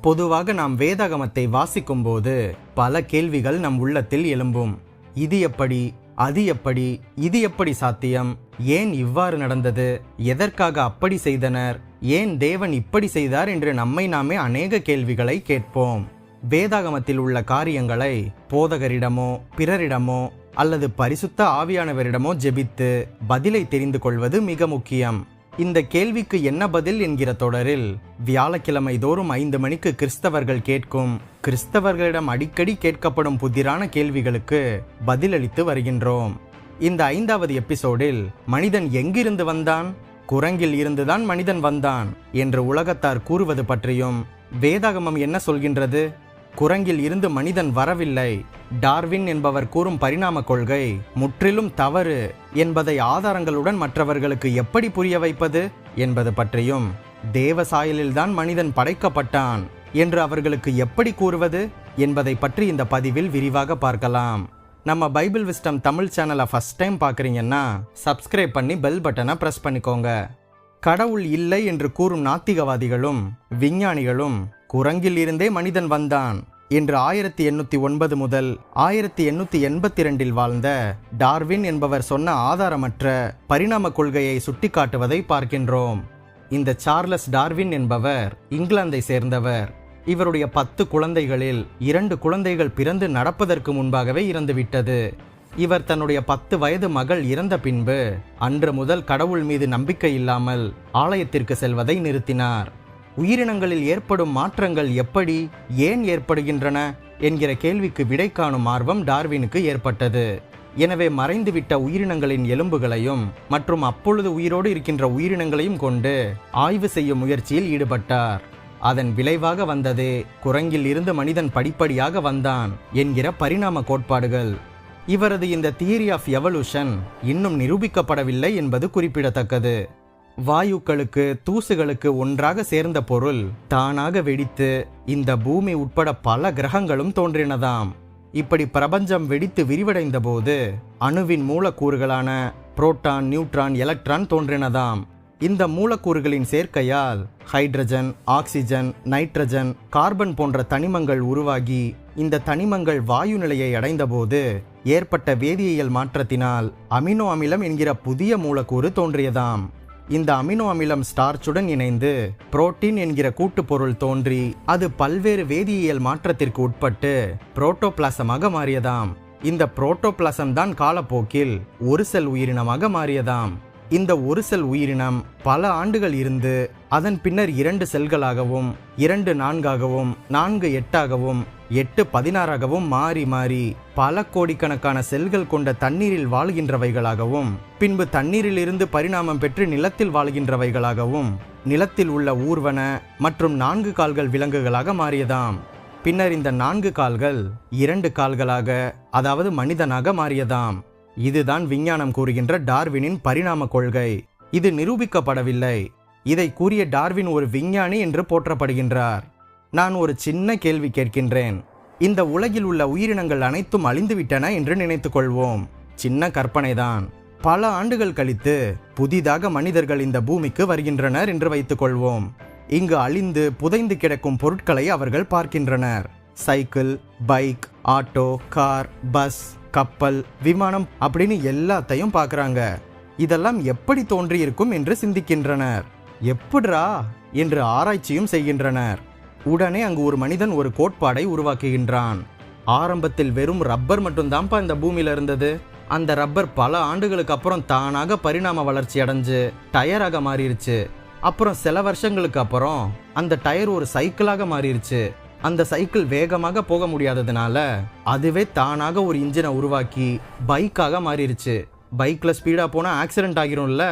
பொதுவாக நாம் வேதாகமத்தை வாசிக்கும்போது பல கேள்விகள் நம் உள்ளத்தில் எழும்பும். இது எப்படி? அது எப்படி? இது எப்படி சாத்தியம்? ஏன் இவ்வாறு நடந்தது? எதற்காக அப்படி செய்தனர்? ஏன் தேவன் இப்படி செய்தார் என்று நம்மை நாமே அநேக கேள்விகளை கேட்போம். வேதாகமத்தில் உள்ள காரியங்களை போதகரிடமோ பிறரிடமோ அல்லது பரிசுத்த ஆவியானவரிடமோ ஜெபித்து பதிலை தெரிந்து கொள்வது மிக முக்கியம். இந்த கேள்விக்கு என்ன பதில் என்கிற தொடரில் வியாழக்கிழமை தோறும் ஐந்து மணிக்கு கிறிஸ்தவர்கள் கேட்கும் கிறிஸ்தவர்களிடம் அடிக்கடி கேட்கப்படும் புதிரான கேள்விகளுக்கு பதிலளித்து வருகின்றோம். இந்த ஐந்தாவது எபிசோடில் மனிதன் எங்கிருந்து வந்தான்? குரங்கில் இருந்துதான் மனிதன் வந்தான் என்று உலகத்தார் கூறுவது பற்றியும் வேதாகமம் என்ன சொல்கின்றது? குரங்கில் இருந்து மனிதன் வரவில்லை. டார்வின் என்பவர் கூறும் பரிணாம கொள்கை முற்றிலும் தவறு என்பதை ஆதாரங்களுடன் மற்றவர்களுக்கு எப்படி புரிய வைப்பது என்பது பற்றியும் தேவ சாயலில்தான் மனிதன் படைக்கப்பட்டான் என்று அவர்களுக்கு எப்படி கூறுவது என்பதை பற்றி இந்த பதிவில் விரிவாக பார்க்கலாம். நம்ம பைபிள் விஸ்டம் தமிழ் சேனலை ஃபர்ஸ்ட் டைம் பார்க்குறீங்கன்னா சப்ஸ்கிரைப் பண்ணி பெல் பட்டனை ப்ரெஸ் பண்ணிக்கோங்க. கடவுள் இல்லை என்று கூறும் நாத்திகவாதிகளும் விஞ்ஞானிகளும் குரங்கில் இருந்தே மனிதன் வந்தான். இன்று ஆயிரத்தி எண்ணூத்தி ஒன்பது முதல் ஆயிரத்தி எண்ணூத்தி எண்பத்தி ரெண்டில் வாழ்ந்த டார்வின் என்பவர் சொன்ன ஆதாரமற்ற பரிணாம கொள்கையை சுட்டிக்காட்டுவதை பார்க்கின்றோம். இந்த சார்லஸ் டார்வின் என்பவர் இங்கிலாந்தை சேர்ந்தவர். இவருடைய பத்து குழந்தைகளில் இரண்டு குழந்தைகள் பிறந்து நடப்பதற்கு முன்பாகவே இறந்துவிட்டது. இவர் தன்னுடைய பத்து வயது மகள் இறந்த பின்பு அன்று முதல் கடவுள் மீது நம்பிக்கை இல்லாமல் ஆலயத்திற்கு செல்வதை நிறுத்தினார். உயிரினங்களில் ஏற்படும் மாற்றங்கள் எப்படி ஏன் ஏற்படுகின்றன என்கிற கேள்விக்கு விடை காணும் ஆர்வம் டார்வினுக்கு ஏற்பட்டது. எனவே மறைந்துவிட்ட உயிரினங்களின் எலும்புகளையும் மற்றும் அப்பொழுது உயிரோடு இருக்கின்ற உயிரினங்களையும் கொண்டு ஆய்வு செய்யும் முயற்சியில் ஈடுபட்டார். அதன் விளைவாக வந்ததே குரங்கில் இருந்து மனிதன் படிப்படியாக வந்தான் என்கிற பரிணாம கோட்பாடுகள். இவரது இந்த தியரி ஆஃப் எவல்யூஷன் இன்னும் நிரூபிக்கப்படவில்லை என்பது குறிப்பிடத்தக்கது. வாயுக்களுக்கு தூசுகளுக்கு ஒன்றாக சேர்ந்த பொருள் தானாக வெடித்து இந்த பூமி உட்பட பல கிரகங்களும் தோன்றினதாம். இப்படி பிரபஞ்சம் வெடித்து விரிவடைந்த போது அணுவின் மூலக்கூறுகளான புரோட்டான் நியூட்ரான் எலக்ட்ரான் தோன்றினதாம். இந்த மூலக்கூறுகளின் சேர்க்கையால் ஹைட்ரஜன் ஆக்சிஜன் நைட்ரஜன் கார்பன் போன்ற தனிமங்கள் உருவாகி இந்த தனிமங்கள் வாயு நிலையை அடைந்தபோது ஏற்பட்ட வேதியியல் மாற்றத்தினால் அமினோ அமிலம் என்கிற புதிய மூலக்கூறு தோன்றியதாம். இந்த அமினோ அமிலம் ஸ்டார்ச்சுடன் இணைந்து புரோட்டீன் என்கிற கூட்டுப்பொருள் தோன்றி அது பல்வேறு வேதியியல் மாற்றத்திற்கு உட்பட்டு புரோட்டோபிளாசமாக மாறியதாம். இந்த புரோட்டோபிளாசம் தான் காலப்போக்கில் ஒரு செல் உயிரினமாக மாறியதாம். இந்த ஒரு செல் உயிரினம் பல ஆண்டுகள் இருந்து அதன் பின்னர் இரண்டு செல்களாகவும் இரண்டு நான்காகவும் நான்கு எட்டாகவும் எட்டு பதினாறாகவும் மாறி மாறி பல கோடிக்கணக்கான செல்கள் கொண்ட தண்ணீரில் வாழ்கின்றவைகளாகவும் பின்பு தண்ணீரில் இருந்து பரிணாமம் பெற்று நிலத்தில் வாழ்கின்றவைகளாகவும் நிலத்தில் உள்ள ஊர்வன மற்றும் நான்கு கால்கள் விலங்குகளாக மாறியதாம். பின்னர் இந்த நான்கு கால்கள் இரண்டு கால்களாக அதாவது மனிதனாக மாறியதாம். இதுதான் விஞ்ஞானம் கூறுகின்ற டார்வினின் பரிணாம கொள்கை. இது நிரூபிக்கப்படவில்லை. இதை கூறிய டார்வின் ஒரு விஞ்ஞானி என்று போற்றப்படுகின்றார். நான் ஒரு சின்ன கேள்வி கேட்கின்றேன். இந்த உலகில் உள்ள உயிரினங்கள் அனைத்தும் அழிந்துவிட்டன என்று நினைத்துக் கொள்வோம். சின்ன கற்பனைதான். பல ஆண்டுகள் கழித்து புதிதாக மனிதர்கள் இந்த பூமிக்கு வருகின்றனர் என்று வைத்துக் கொள்வோம். இங்கு அழிந்து புதைந்து கிடக்கும் பொருட்களை அவர்கள் பார்க்கின்றனர். Cycle bike auto car bus கப்பல் விமானம் அப்படின்னு எல்லாத்தையும் பார்க்குறாங்க. இதெல்லாம் எப்படி தோன்றியிருக்கும் என்று சிந்திக்கின்றனர். எப்படிரா? என்று ஆராய்ச்சியும் செய்கின்றனர். உடனே அங்கு ஒரு மனிதன் ஒரு கோட்பாடை உருவாக்குகின்றான். ஆரம்பத்தில் வெறும் ரப்பர் மட்டும்தான்ப்பா இந்த பூமியில இருந்தது. அந்த ரப்பர் பல ஆண்டுகளுக்கு அப்புறம் தானாக பரிணாம வளர்ச்சி அடைஞ்சு டயராக மாறிடுச்சு அப்புறம் சில வருஷங்களுக்கு அப்புறம் அந்த டயர் ஒரு சைக்கிளாக மாறிடுச்சு அந்த சைக்கிள் வேகமாக போக முடியாததுனால அதுவே தானாக ஒரு இன்ஜினை உருவாக்கி பைக்காக மாறிடுச்சு பைக்ல ஸ்பீடா போனா ஆக்சிடென்ட் ஆகிரும்ல.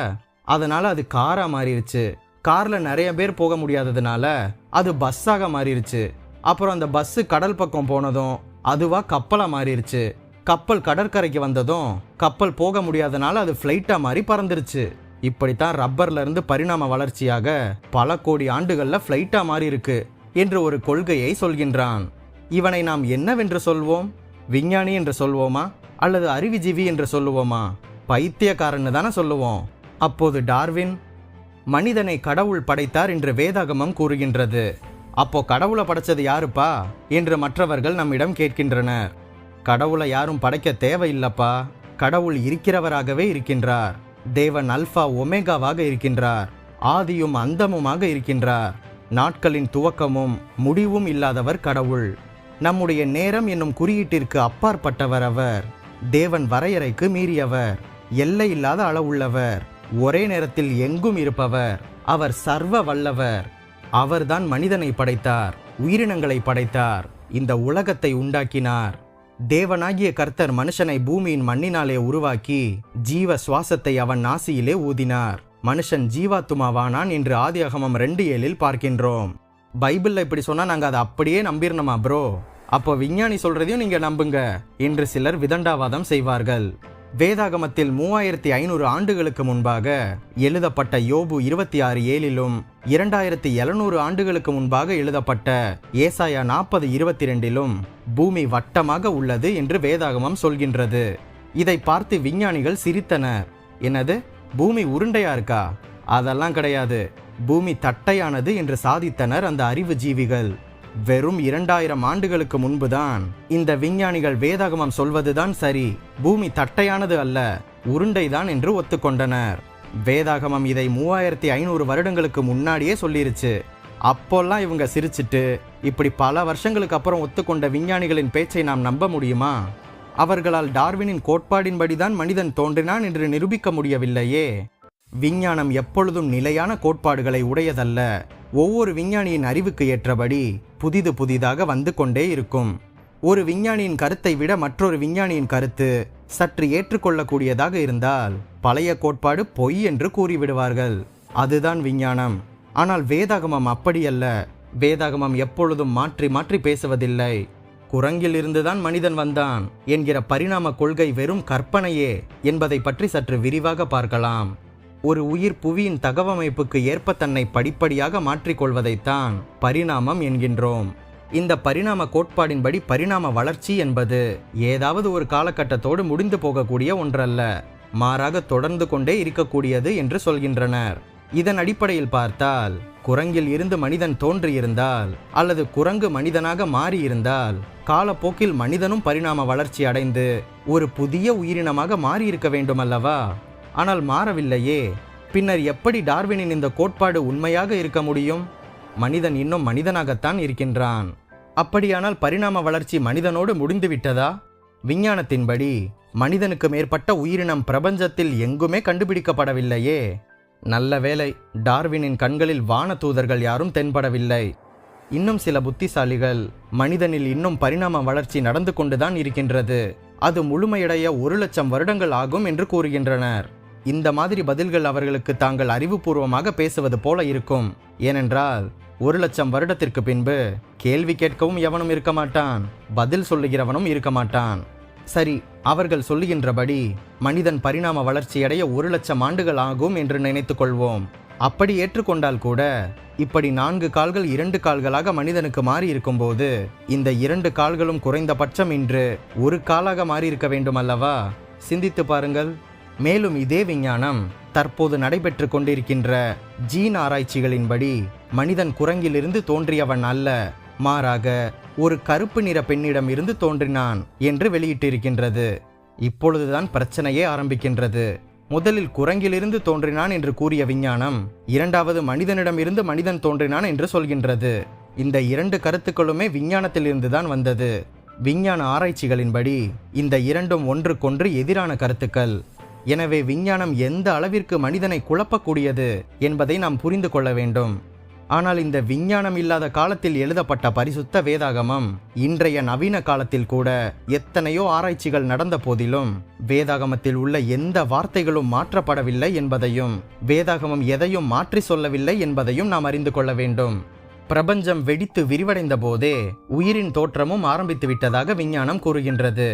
அதனால அது காரா மாறிடுச்சு காரில் நிறைய பேர் போக முடியாததுனால அது பஸ்ஸாக மாறிடுச்சு அப்புறம் அந்த பஸ்ஸு கடல் பக்கம் போனதும் அதுவாக கப்பலாக மாறிடுச்சு கப்பல் கடற்கரைக்கு வந்ததும் கப்பல் போக முடியாதனால அது ஃப்ளைட்டாக மாறி பறந்துருச்சு. இப்படித்தான் ரப்பர்ல இருந்து பரிணாம வளர்ச்சியாக பல கோடி ஆண்டுகளில் ஃப்ளைட்டாக மாறி இருக்கு என்று ஒரு கொள்கையை சொல்கின்றான். இவனை நாம் என்னவென்று சொல்வோம்? விஞ்ஞானி என்று சொல்வோமா? அல்லது அறிவுஜீவி என்று சொல்லுவோமா? பைத்தியக்காரன்னு தானே சொல்லுவோம். அப்போது டார்வின் மனிதனை கடவுள் படைத்தார் என்று வேதாகமம் கூறுகின்றது. அப்போ கடவுளை படைச்சது யாருப்பா? என்று மற்றவர்கள் நம்மிடம் கேட்கின்றனர். கடவுளை யாரும் படைக்க தேவையில்லப்பா. கடவுள் இருக்கிறவராகவே இருக்கின்றார். தேவன் அல்ஃபா ஒமேகாவாக இருக்கின்றார். ஆதியும் அந்தமுமாக இருக்கின்றார். நாட்களின் துவக்கமும் முடிவும் இல்லாதவர் கடவுள். நம்முடைய நேரம் என்னும் குறியீட்டிற்கு அப்பாற்பட்டவர் அவர். தேவன் வரையறைக்கு மீறியவர். எல்லை இல்லாத அளவுள்ளவர். ஒரே நேரத்தில் எங்கும் இருப்பவர். அவர் சர்வ வல்லவர். அவர்தான் மனிதனை படைத்தார் உயிரினங்களை படைத்தார் இந்த உலகத்தை உண்டாக்கினார். தேவனாகிய கர்த்தர் மனுஷனை பூமியின் மண்ணினாலே உருவாக்கி ஜீவ சுவாசத்தை அவன் நாசியிலே ஊதினார். மனுஷன் ஜீவாத்துமாவானான் என்று ஆதியாகமம் ரெண்டு ஏழில் பார்க்கின்றோம். பைபிள்ல இப்படி சொன்னா நாங்க அதை அப்படியே நம்பிடணுமா ப்ரோ அப்போ விஞ்ஞானி சொல்றதையும் நீங்க நம்புங்க என்று சிலர் விதண்டாவாதம் செய்வார்கள். வேதாகமத்தில் மூவாயிரத்தி ஐநூறு ஆண்டுகளுக்கு முன்பாக எழுதப்பட்ட யோபு இருபத்தி ஆறு ஏழிலும் இரண்டாயிரத்தி எழுநூறு ஆண்டுகளுக்கு முன்பாக எழுதப்பட்ட ஏசாயா நாற்பது இருபத்தி ரெண்டிலும் பூமி வட்டமாக உள்ளது என்று வேதாகமம் சொல்கின்றது. இதை பார்த்து விஞ்ஞானிகள் சிரித்தனர். என்னது? பூமி உருண்டையா இருக்கா? அதெல்லாம் கிடையாது. பூமி தட்டையானது என்று சாதித்தனர் அந்த அறிவு ஜீவிகள். வெறும் இரண்டாயிரம் ஆண்டுகளுக்கு முன்புதான் இந்த விஞ்ஞானிகள் வேதாகமம் சொல்வதுதான் சரி பூமி தட்டையானது அல்ல உருண்டைதான் என்று ஒத்துக்கொண்டனர். வேதாகமம் இதை மூவாயிரத்தி ஐநூறு வருடங்களுக்கு முன்னாடியே சொல்லிருச்சு. அப்போல்லாம் இவங்க சிரிச்சிட்டு இப்படி பல வருஷங்களுக்கு அப்புறம் ஒத்துக்கொண்ட விஞ்ஞானிகளின் பேச்சை நாம் நம்ப முடியுமா? அவர்களால் டார்வினின் கோட்பாடின்படிதான் மனிதன் தோன்றினான் என்று நிரூபிக்க முடியவில்லையே. விஞ்ஞானம் எப்பொழுதும் நிலையான கோட்பாடுகளை உடையதல்ல. ஒவ்வொரு விஞ்ஞானியின் அறிவுக்கு ஏற்றபடி புதிது புதிதாக வந்து கொண்டே இருக்கும். ஒரு விஞ்ஞானியின் கருத்தை விட மற்றொரு விஞ்ஞானியின் கருத்து சற்று ஏற்றுக்கொள்ளக்கூடியதாக இருந்தால் பழைய கோட்பாடு பொய் என்று கூறிவிடுவார்கள். அதுதான் விஞ்ஞானம். ஆனால் வேதாகமம் அப்படியல்ல. வேதாகமம் எப்பொழுதும் மாற்றி மாற்றி பேசுவதில்லை. குரங்கில் இருந்துதான் மனிதன் வந்தான் என்கிற பரிணாம கொள்கை வெறும் கற்பனையே என்பதை பற்றி சற்று விரிவாக பார்க்கலாம். ஒரு உயிர் புவியின் தகவமைப்புக்கு ஏற்ப தன்னை படிப்படியாக மாற்றிக்கொள்வதைத்தான் பரிணாமம் என்கின்றோம். இந்த பரிணாம கோட்பாடின்படி பரிணாம வளர்ச்சி என்பது ஏதாவது ஒரு காலகட்டத்தோடு முடிந்து போகக்கூடிய ஒன்றல்ல. மாறாக தொடர்ந்து கொண்டே இருக்கக்கூடியது என்று சொல்கின்றனர். இதன் அடிப்படையில் பார்த்தால் குரங்கில் இருந்து மனிதன் தோன்றியிருந்தால் அல்லது குரங்கு மனிதனாக மாறியிருந்தால் காலப்போக்கில் மனிதனும் பரிணாம வளர்ச்சி அடைந்து ஒரு புதிய உயிரினமாக மாறியிருக்க வேண்டும் அல்லவா ஆனால் மாறவில்லையே. பின்னர் எப்படி டார்வினின் இந்த கோட்பாடு உண்மையாக இருக்க முடியும்? மனிதன் இன்னும் மனிதனாகத்தான் இருக்கின்றான். அப்படியானால் பரிணாம வளர்ச்சி மனிதனோடு முடிந்துவிட்டதா விஞ்ஞானத்தின்படி மனிதனுக்கு மேற்பட்ட உயிரினம் பிரபஞ்சத்தில் எங்குமே கண்டுபிடிக்கப்படவில்லையே. நல்ல வேளை டார்வினின் கண்களில் வான தூதர்கள் யாரும் தென்படவில்லை. இன்னும் சில புத்திசாலிகள் மனிதனில் இன்னும் பரிணாம வளர்ச்சி நடந்து கொண்டுதான் இருக்கின்றது. அது முழுமையடைய ஒரு லட்சம் வருடங்கள் ஆகும் என்று கூறுகின்றனர். இந்த மாதிரி பதில்கள் அவர்களுக்கு தாங்கள் அறிவுபூர்வமாக பேசுவது போல இருக்கும். ஏனென்றால் ஒரு லட்சம் வருடத்திற்கு பின்பு கேள்வி கேட்கவும் எவனும் இருக்க மாட்டான் பதில் சொல்லுகிறவனும் இருக்க மாட்டான். சரி அவர்கள் சொல்லுகின்றபடி மனிதன் பரிணாம வளர்ச்சியடைய ஒரு லட்சம் ஆண்டுகள் ஆகும் என்று நினைத்துக் கொள்வோம். அப்படி ஏற்றுக்கொண்டால் கூட இப்படி நான்கு கால்கள் இரண்டு கால்களாக மனிதனுக்கு மாறி இருக்கும்போது இந்த இரண்டு கால்களும் குறைந்தபட்சம் இன்று ஒரு காலாக மாறி இருக்க வேண்டும் அல்லவா சிந்தித்து பாருங்கள். மேலும் இதே விஞ்ஞானம் தற்போது நடைபெற்று கொண்டிருக்கின்ற ஜீன் ஆராய்ச்சிகளின்படி மனிதன் குரங்கிலிருந்து தோன்றியவன் அல்ல மாறாக ஒரு கருப்பு நிற பெண்ணிடம் இருந்து தோன்றினான் என்று வெளியிட்டிருக்கின்றது. இப்பொழுதுதான் பிரச்சனையே ஆரம்பிக்கின்றது. முதலில் குரங்கிலிருந்து தோன்றினான் என்று கூறிய விஞ்ஞானம் இரண்டாவது மனிதனிடமிருந்து மனிதன் தோன்றினான் என்று சொல்கின்றது. இந்த இரண்டு கருத்துக்களுமே விஞ்ஞானத்திலிருந்து தான் வந்தது. விஞ்ஞான ஆராய்ச்சிகளின்படி இந்த இரண்டும் ஒன்றுக்கொன்று எதிரான கருத்துக்கள். எனவே விஞ்ஞானம் எந்த அளவிற்கு மனிதனை குழப்பக்கூடியது என்பதை நாம் புரிந்து கொள்ள வேண்டும். ஆனால் இந்த விஞ்ஞானம் இல்லாத காலத்தில் எழுதப்பட்ட பரிசுத்த வேதாகமம் இன்றைய நவீன காலத்தில் கூட எத்தனையோ ஆராய்ச்சிகள் நடந்த போதிலும் வேதாகமத்தில் உள்ள எந்த வார்த்தைகளும் மாற்றப்படவில்லை என்பதையும் வேதாகமம் எதையும் மாற்றி சொல்லவில்லை என்பதையும் நாம் அறிந்து கொள்ள வேண்டும். பிரபஞ்சம் வெடித்து விரிவடைந்த போதே உயிரின் தோற்றமும் ஆரம்பித்து விட்டதாக விஞ்ஞானம் கூறுகின்றது.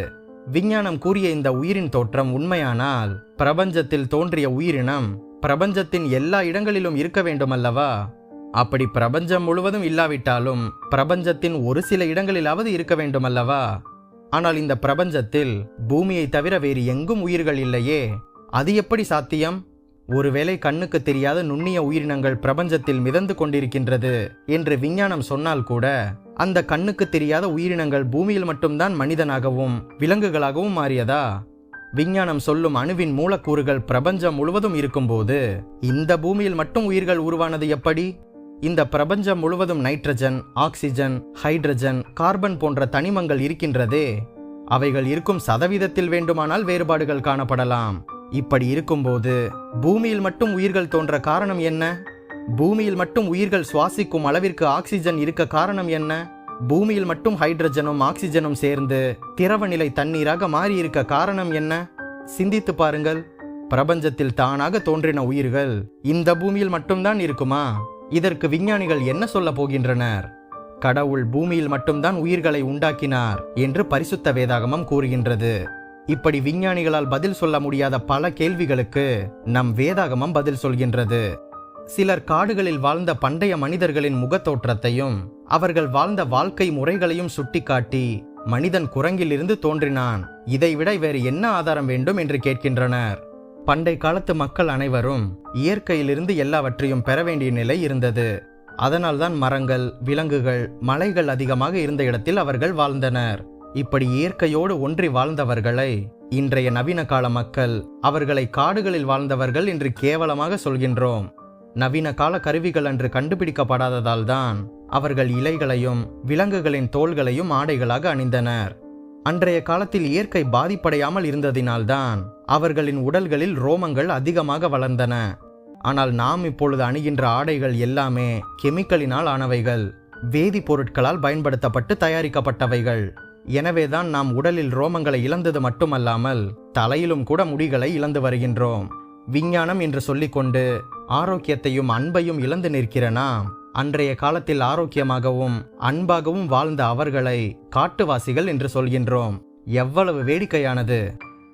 விஞ்ஞானம் கூறிய இந்த உயிரின் தோற்றம் உண்மையானால் பிரபஞ்சத்தில் தோன்றிய உயிரினம் பிரபஞ்சத்தின் எல்லா இடங்களிலும் இருக்க வேண்டும் அல்லவா அப்படி பிரபஞ்சம் முழுவதும் இல்லாவிட்டாலும் பிரபஞ்சத்தின் ஒரு சில இடங்களிலாவது இருக்க வேண்டும் அல்லவா ஆனால் இந்த பிரபஞ்சத்தில் பூமியை தவிர வேறு எங்கும் உயிர்கள் இல்லையே அது எப்படி சாத்தியம்? ஒருவேளை கண்ணுக்கு தெரியாத நுண்ணிய உயிரினங்கள் பிரபஞ்சத்தில் மிதந்து கொண்டிருக்கின்றது என்று விஞ்ஞானம் சொன்னால் கூட அந்த கண்ணுக்கு தெரியாத உயிரினங்கள் பூமியில் மட்டும்தான் மனிதனாகவும் விலங்குகளாகவும் மாறியதா? விஞ்ஞானம் சொல்லும் அணுவின் மூலக்கூறுகள் பிரபஞ்சம் முழுவதும் இருக்கும்போது இந்த பூமியில் மட்டும் உயிர்கள் உருவானது எப்படி? இந்த பிரபஞ்சம் முழுவதும் நைட்ரஜன் ஆக்சிஜன் ஹைட்ரஜன் கார்பன் போன்ற தனிமங்கள் இருக்கின்றதே. அவைகள் இருக்கும் சதவீதத்தில் வேண்டுமானால் வேறுபாடுகள் காணப்படலாம். இப்படி இருக்கும்போது பூமியில் மட்டும் உயிர்கள் தோன்ற காரணம் என்ன? பூமியில் மட்டும் உயிர்கள் சுவாசிக்கும் அளவிற்கு ஆக்சிஜன் இருக்க காரணம் என்ன? பூமியில் மட்டும் ஹைட்ரஜனும் ஆக்சிஜனும் சேர்ந்து திரவநிலை தண்ணீராக மாறியிருக்க காரணம் என்ன? சிந்தித்து பாருங்கள். பிரபஞ்சத்தில் தானாக தோன்றின உயிர்கள் இந்த பூமியில் மட்டும்தான் இருக்குமா? இதற்கு விஞ்ஞானிகள் என்ன சொல்ல போகின்றனர்? கடவுள் பூமியில் மட்டும்தான் உயிர்களை உண்டாக்கினார் என்று பரிசுத்த வேதாகமம் கூறுகின்றது. இப்படி விஞ்ஞானிகளால் பதில் சொல்ல முடியாத பல கேள்விகளுக்கு நம் வேதாகமம் பதில் சொல்கின்றது. சிலர் காடுகளில் வாழ்ந்த பண்டைய மனிதர்களின் முகத்தோற்றத்தையும் அவர்கள் வாழ்ந்த வாழ்க்கை முறைகளையும் சுட்டிக்காட்டி மனிதன் குரங்கிலிருந்து தோன்றினான். இதைவிட வேறு என்ன ஆதாரம் வேண்டும் என்று கேட்கின்றனர். பண்டை காலத்து மக்கள் அனைவரும் இயற்கையிலிருந்து எல்லாவற்றையும் பெற வேண்டிய நிலை இருந்தது. அதனால்தான் மரங்கள் விலங்குகள் மலைகள் அதிகமாக இருந்த இடத்தில் அவர்கள் வாழ்ந்தனர். இப்படி இயற்கையோடு ஒன்றி வாழ்ந்தவர்களை இன்றைய நவீன கால மக்கள் அவர்களை காடுகளில் வாழ்ந்தவர்கள் என்று கேவலமாக சொல்கின்றோம். நவீன கால கருவிகள் அன்று கண்டுபிடிக்கப்படாததால் தான் அவர்கள் இலைகளையும் விலங்குகளின் தோள்களையும் ஆடைகளாக அணிந்தனர். அன்றைய காலத்தில் இயற்கை பாதிப்படையாமல் இருந்ததினால்தான் அவர்களின் உடல்களில் ரோமங்கள் அதிகமாக வளர்ந்தன. ஆனால் நாம் இப்பொழுது அணிகின்ற ஆடைகள் எல்லாமே கெமிக்கலினால் ஆனவைகள் வேதிப்பொருட்களால் பயன்படுத்தப்பட்டு தயாரிக்கப்பட்டவைகள். எனவேதான் நாம் உடலில் ரோமங்களை இழந்தது மட்டுமல்லாமல் தலையிலும் கூட முடிகளை இழந்து வருகின்றோம். விஞ்ஞானம் என்று சொல்லிக்கொண்டு ஆரோக்கியத்தையும் அன்பையும் இழந்து நிற்கிற நாம் அன்றைய காலத்தில் ஆரோக்கியமாகவும் அன்பாகவும் வாழ்ந்த அவர்களை காட்டுவாசிகள் என்று சொல்கின்றோம். எவ்வளவு வேடிக்கையானது!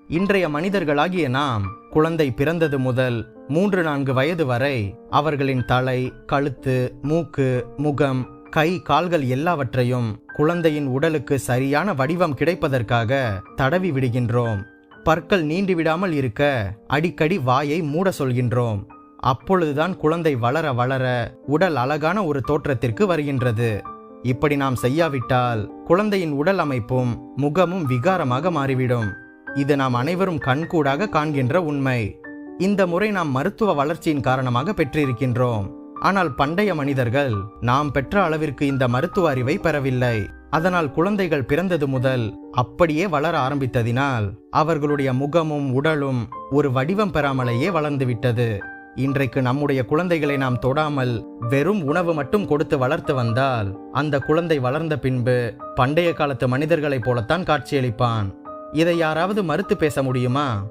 இன்றைய மனிதர்களாகிய நாம் குழந்தை பிறந்தது முதல் மூன்று நான்கு வயது வரை அவர்களின் தலை கழுத்து மூக்கு முகம் கை கால்கள் எல்லாவற்றையும் குழந்தையின் உடலுக்கு சரியான வடிவம் கிடைப்பதற்காக தடவி விடுகின்றோம். பற்கள் நீண்டு விடாமல் இருக்க அடிக்கடி வாயை மூட சொல்கின்றோம். அப்பொழுதுதான் குழந்தை வளர வளர உடல் அழகான ஒரு தோற்றத்திற்கு வருகின்றது. இப்படி நாம் செய்யாவிட்டால் குழந்தையின் உடல் அமைப்பும் முகமும் விகாரமாக மாறிவிடும். இது நாம் அனைவரும் கண்கூடாக காண்கின்ற உண்மை. இந்த முறை நாம் மருத்துவ வளர்ச்சியின் காரணமாக பெற்றிருக்கின்றோம். ஆனால் பண்டைய மனிதர்கள் நாம் பெற்ற அளவிற்கு இந்த மருத்துவ அறிவை பெறவில்லை. அதனால் குழந்தைகள் பிறந்தது முதல் அப்படியே வளர ஆரம்பித்ததினால் அவர்களுடைய முகமும் உடலும் ஒரு வடிவம் பெறாமலேயே வளர்ந்துவிட்டது. இன்றைக்கு நம்முடைய குழந்தைகளை நாம் தொடாமல் வெறும் உணவு மட்டும் கொடுத்து வளர்த்து வந்தால் அந்த குழந்தை வளர்ந்த பின்பு பண்டைய காலத்து மனிதர்களைப் போலத்தான் காட்சியளிப்பான். இதை யாராவது மறுத்து பேச முடியுமா?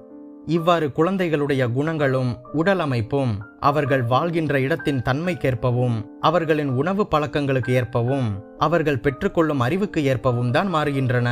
இவ்வாறு குழந்தைகளுடைய குணங்களும் உடலமைப்பும் அவர்கள் வாழ்கின்ற இடத்தின் தன்மைக்கேற்பவும் அவர்களின் உணவு பழக்கங்களுக்கு ஏற்பவும் அவர்கள் பெற்றுக்கொள்ளும் அறிவுக்கு ஏற்பவும் தான் மாறுகின்றன.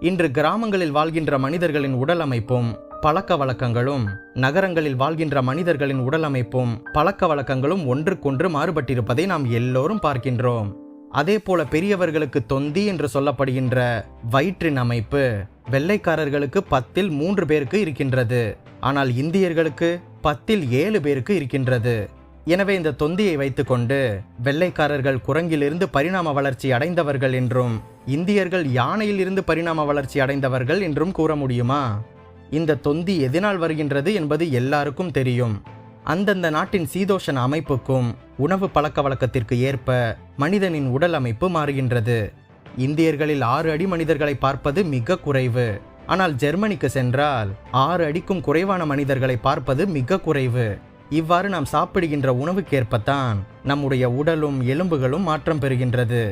இன்று கிராமங்களில் வாழ்கின்ற மனிதர்களின் உடலமைப்பும் பழக்க வழக்கங்களும் நகரங்களில் வாழ்கின்ற மனிதர்களின் உடலமைப்பும் பழக்க வழக்கங்களும் ஒன்றுக்கொன்று மாறுபட்டிருப்பதை நாம் எல்லோரும் பார்க்கின்றோம். அதே போல பெரியவர்களுக்கு தொந்தி என்று சொல்லப்படுகின்ற வயிற்றின் அமைப்பு வெள்ளைக்காரர்களுக்கு பத்தில் மூன்று பேருக்கு இருக்கின்றது. ஆனால் இந்தியர்களுக்கு பத்தில் ஏழு பேருக்கு இருக்கின்றது. எனவே இந்த தொந்தியை வைத்துக்கொண்டு வெள்ளைக்காரர்கள் குரங்கிலிருந்து பரிணாம வளர்ச்சி அடைந்தவர்கள் என்றும் இந்தியர்கள் யானையிலிருந்து பரிணாம வளர்ச்சி அடைந்தவர்கள் என்றும் கூற முடியுமா? இந்த தொந்தி எதனால் வருகின்றது என்பது எல்லாருக்கும் தெரியும். அந்தந்த நாட்டின் சீதோஷண அமைப்புக்கும் உணவு பழக்க வழக்கத்திற்கு ஏற்ப மனிதனின் உடல் அமைப்பு மாறுகின்றது. இந்தியர்களில் ஆறு அடி மனிதர்களை பார்ப்பது மிக குறைவு. ஆனால் ஜெர்மனிக்கு சென்றால் ஆறு அடிக்கும் குறைவான மனிதர்களை பார்ப்பது மிக குறைவு. இவ்வாறு நாம் சாப்பிடுகின்ற உணவுக்கேற்பத்தான் நம்முடைய உடலும் எலும்புகளும் மாற்றம் பெறுகின்றது.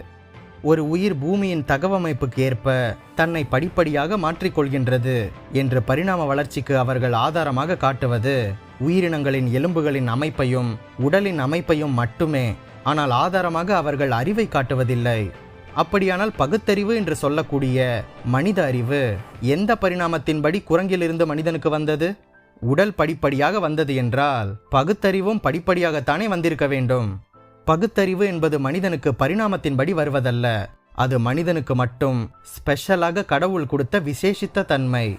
ஒரு உயிர் பூமியின் தகவமைப்புக்கு ஏற்ப தன்னை படிப்படியாக மாற்றிக்கொள்கின்றது என்று பரிணாம வளர்ச்சிக்கு அவர்கள் ஆதாரமாக காட்டுவது உயிரினங்களின் எலும்புகளின் அமைப்பையும் உடலின் அமைப்பையும் மட்டுமே ஆனால் ஆதாரமாக அவர்கள் அறிவை காட்டுவதில்லை. அப்படியானால் பகுத்தறிவு என்று சொல்லக்கூடிய மனித அறிவு எந்த பரிணாமத்தின்படி குரங்கிலிருந்து மனிதனுக்கு வந்தது? உடல் படிப்படியாக வந்தது என்றால் பகுத்தறிவும் படிப்படியாகத்தானே வந்திருக்க வேண்டும். பகுத்தறிவு என்பது மனிதனுக்கு பரிணாமத்தின்படி வருவதல்ல. அது மனிதனுக்கு மட்டும் ஸ்பெஷலாக கடவுள் கொடுத்த விசேஷித்த தன்மை.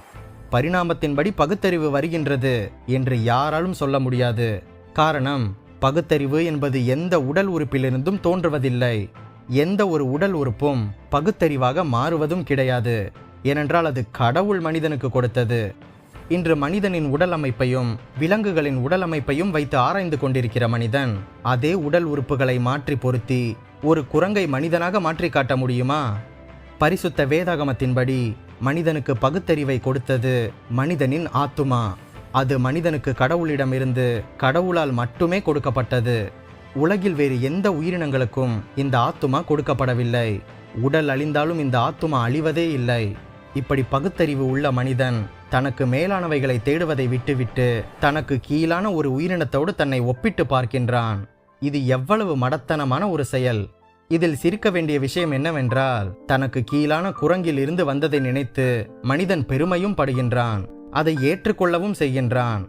பரிணாமத்தின்படி பகுத்தறிவு வருகின்றது என்று யாராலும் சொல்ல முடியாது. காரணம் பகுத்தறிவு என்பது எந்த உடல் உறுப்பிலிருந்தும் தோன்றுவதில்லை. எந்த ஒரு உடல் உறுப்பும் பகுத்தறிவாக மாறுவதும் கிடையாது. ஏனென்றால் அது கடவுள் மனிதனுக்கு கொடுத்தது. இன்று மனிதனின் உடல் அமைப்பையும் விலங்குகளின் உடல் அமைப்பையும் வைத்து ஆராய்ந்து கொண்டிருக்கிற மனிதன் அதே உடல் உறுப்புகளை மாற்றி பொருத்தி ஒரு குரங்கை மனிதனாக மாற்றி காட்ட முடியுமா? பரிசுத்த வேதாகமத்தின்படி மனிதனுக்கு பகுத்தறிவை கொடுத்தது மனிதனின் ஆத்துமா. அது மனிதனுக்கு கடவுளிடமிருந்து கடவுளால் மட்டுமே கொடுக்கப்பட்டது. உலகில் வேறு எந்த உயிரினங்களுக்கும் இந்த ஆத்துமா கொடுக்கப்படவில்லை. உடல் அழிந்தாலும் இந்த ஆத்துமா அழிவதே இல்லை. இப்படி பகுத்தறிவு உள்ள மனிதன் தனக்கு மேலானவைகளை தேடுவதை விட்டுவிட்டு தனக்கு கீழான ஒரு உயிரினத்தோடு தன்னை ஒப்பிட்டு பார்க்கின்றான். இது எவ்வளவு மடத்தனமான ஒரு செயல். இதில் சிரிக்க வேண்டிய விஷயம் என்னவென்றால் தனக்கு கீழான குரங்கில் இருந்து வந்ததை நினைத்து மனிதன் பெருமையும் படுகின்றான். அதை ஏற்றுக்கொள்ளவும் செய்கின்றான்.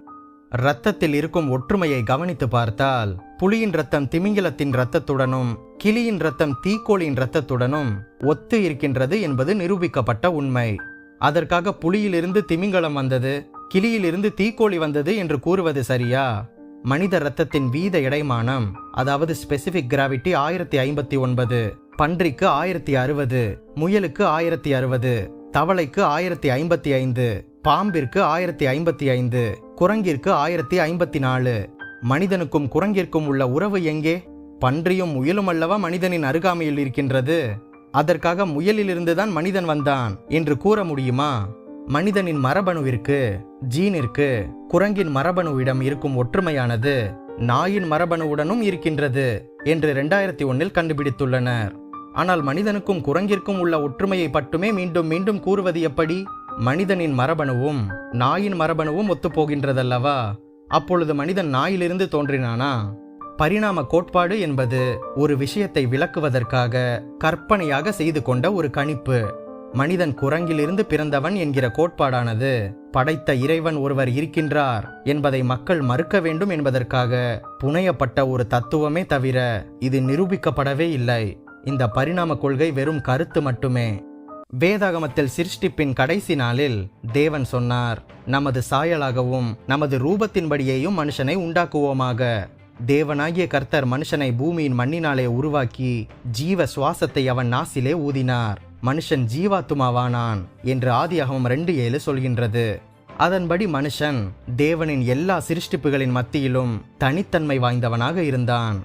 இரத்தத்தில் இருக்கும் ஒற்றுமையை கவனித்து பார்த்தால் புலியின் ரத்தம் திமிங்கிலத்தின் இரத்தத்துடனும் கிளியின் ரத்தம் தீக்கோளின் இரத்தத்துடனும் ஒத்து இருக்கின்றது என்பது நிரூபிக்கப்பட்ட உண்மை. அதற்காக புலியிலிருந்து திமிங்கலம் வந்தது கிளியிலிருந்து தீக்கோழி வந்தது என்று கூறுவது சரியா? மனித இரத்தத்தின் வீத இடைமானம் அதாவது ஸ்பெசிபிக் கிராவிட்டி ஆயிரத்தி ஐம்பத்தி ஒன்பது பன்றிக்கு ஆயிரத்தி அறுபது முயலுக்கு ஆயிரத்தி அறுபது தவளைக்கு ஆயிரத்தி ஐம்பத்தி ஐந்து பாம்பிற்கு ஆயிரத்தி ஐம்பத்தி ஐந்து குரங்கிற்கு ஆயிரத்தி ஐம்பத்தி நாலு. மனிதனுக்கும் குரங்கிற்கும் உள்ள உறவு எங்கே? பன்றியும் முயலும் அல்லவா மனிதனின் அருகாமையில் இருக்கின்றது? அதற்காக முயலிலிருந்துதான் மனிதன் வந்தான் என்று கூற முடியுமா? மனிதனின் மரபணுவிற்கு ஜீனிற்கு குரங்கின் மரபணுவிடம் இருக்கும் ஒற்றுமையானது நாயின் மரபணுவுடனும் இருக்கின்றது என்று ரெண்டாயிரத்தி ஒன்னில் கண்டுபிடித்துள்ளனர். ஆனால் மனிதனுக்கும் குரங்கிற்கும் உள்ள ஒற்றுமையை மட்டுமே மீண்டும் மீண்டும் கூறுவது எப்படி? மனிதனின் மரபணுவும் நாயின் மரபணுவும் ஒத்துப்போகின்றதல்லவா? அப்பொழுது மனிதன் நாயிலிருந்து தோன்றினானா? பரிணாம கோட்பாடு என்பது ஒரு விஷயத்தை விளக்குவதற்காக கற்பனையாக செய்து கொண்ட ஒரு கணிப்பு. மனிதன் குரங்கிலிருந்து பிறந்தவன் என்கிற கோட்பாடானது படைத்த இறைவன் ஒருவர் இருக்கின்றார் என்பதை மக்கள் மறுக்க வேண்டும் என்பதற்காக புனையப்பட்ட ஒரு தத்துவமே தவிர இது நிரூபிக்கப்படவே இல்லை. இந்த பரிணாம கொள்கை வெறும் கருத்து மட்டுமே. வேதாகமத்தில் சிருஷ்டிப்பின் கடைசி நாளில் தேவன் சொன்னார் நமது சாயலாகவும் நமது ரூபத்தின்படியேயும் மனுஷனை உண்டாக்குவோமாக. தேவனாகிய கர்த்தர் மனுஷனை பூமியின் மண்ணினாலே உருவாக்கி ஜீவ சுவாசத்தை அவன் நாசிலே ஊதினார். மனுஷன் ஜீவாத்துமாவானான் என்று ஆதியாகமம் ரெண்டு ஏழு சொல்கின்றது. அதன்படி மனுஷன் தேவனின் எல்லா சிருஷ்டிப்புகளின் மத்தியிலும் தனித்தன்மை வாய்ந்தவனாக இருந்தான்.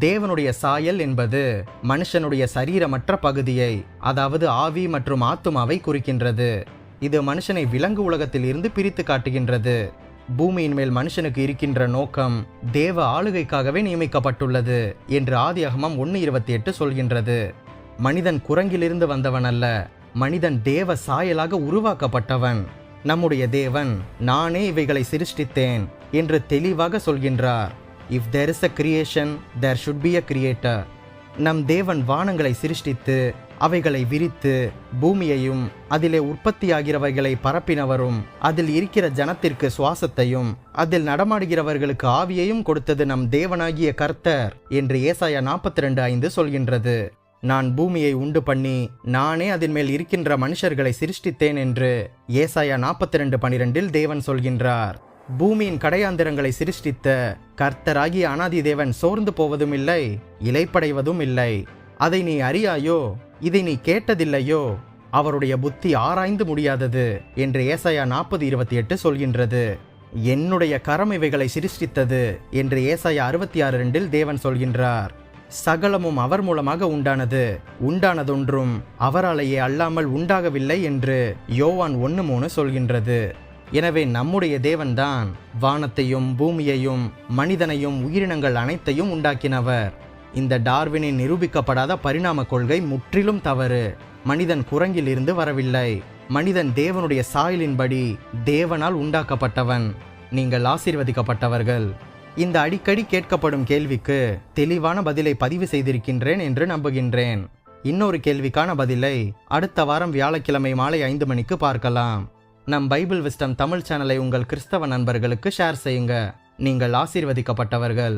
தேவனுடைய சாயல் என்பது மனுஷனுடைய சரீரமற்ற பகுதியை அதாவது ஆவி மற்றும் ஆத்துமாவை குறிக்கின்றது. இது மனுஷனை விலங்கு உலகத்தில் இருந்து பிரித்து காட்டுகின்றது. பூமியின் மேல் மனுஷனுக்கு இருக்கின்ற நோக்கம் தேவ ஆளுகைக்காகவே நியமிக்கப்பட்டுள்ளது என்று ஆதி அகமம் ஒன்று இருபத்தி எட்டு சொல்கின்றது. மனிதன் குரங்கிலிருந்து வந்தவன் அல்ல மனிதன் தேவ சாயலாக உருவாக்கப்பட்டவன். நம்முடைய தேவன் நானே இவைகளை சிருஷ்டித்தேன் என்று தெளிவாக சொல்கின்றார். If there is a creation there should be a creator நம் தேவன் வானங்களை சிருஷ்டித்து அவைகளை விரித்து பூமியையும் அதிலே உற்பத்தியாகிறவைகளை பரப்பினவரும் அதில் இருக்கிற ஜனத்திற்கு சுவாசத்தையும் அதில் நடமாடுகிறவர்களுக்கு ஆவியையும் கொடுத்தது நம் தேவனாகிய கர்த்தர் என்று ஏசாயா நாற்பத்தி ரெண்டு ஐந்து சொல்கின்றது. நான் பூமியை உண்டு பண்ணி நானே அதன் மேல் இருக்கின்ற மனுஷர்களை சிருஷ்டித்தேன் என்று ஏசாயா நாற்பத்தி ரெண்டு பனிரெண்டில் தேவன் சொல்கின்றார். பூமியின் கடையாந்திரங்களை சிருஷ்டித்த கர்த்தராகிய அனாதி தேவன் சோர்ந்து போவதும் இல்லை இலைப்படைவதும் இல்லை. அதை நீ அறியாயோ இதை நீ கேட்டதில்லையோ அவருடைய புத்தி ஆராய்ந்து முடியாதது என்று ஏசாயா நாற்பது இருபத்தி எட்டு சொல்கின்றது. என்னுடைய கரம் இவைகளை சிருஷ்டித்தது என்று ஏசாயா அறுபத்தி ஆறு ரெண்டில் தேவன் சொல்கின்றார். சகலமும் அவர் மூலமாக உண்டானது உண்டானதொன்றும் அவராலேயே அல்லாமல் உண்டாகவில்லை என்று யோவான் ஒன்று மூணு சொல்கின்றது. எனவே நம்முடைய தேவன்தான் வானத்தையும் பூமியையும் மனிதனையும் உயிரினங்கள் அனைத்தையும் உண்டாக்கினவர். இந்த டார்வினின் நிரூபிக்கப்படாத பரிணாம கொள்கை முற்றிலும் தவறு. மனிதன் குரங்கில் இருந்து வரவில்லை. மனிதன் தேவனுடைய சாயலின்படி தேவனால் உண்டாக்கப்பட்டவன். நீங்கள் ஆசீர்வதிக்கப்பட்டவர்கள். இந்த அடிக்கடி கேட்கப்படும் கேள்விக்கு தெளிவான பதிலை பதிவு செய்திருக்கின்றேன் என்று நம்புகின்றேன். இன்னொரு கேள்விக்கான பதிலை அடுத்த வாரம் வியாழக்கிழமை மாலை ஐந்து மணிக்கு பார்க்கலாம். நம் பைபிள் விஸ்டம் தமிழ் சேனலை உங்கள் கிறிஸ்தவ நண்பர்களுக்கு ஷேர் செய்யுங்க. நீங்கள் ஆசீர்வதிக்கப்பட்டவர்கள்.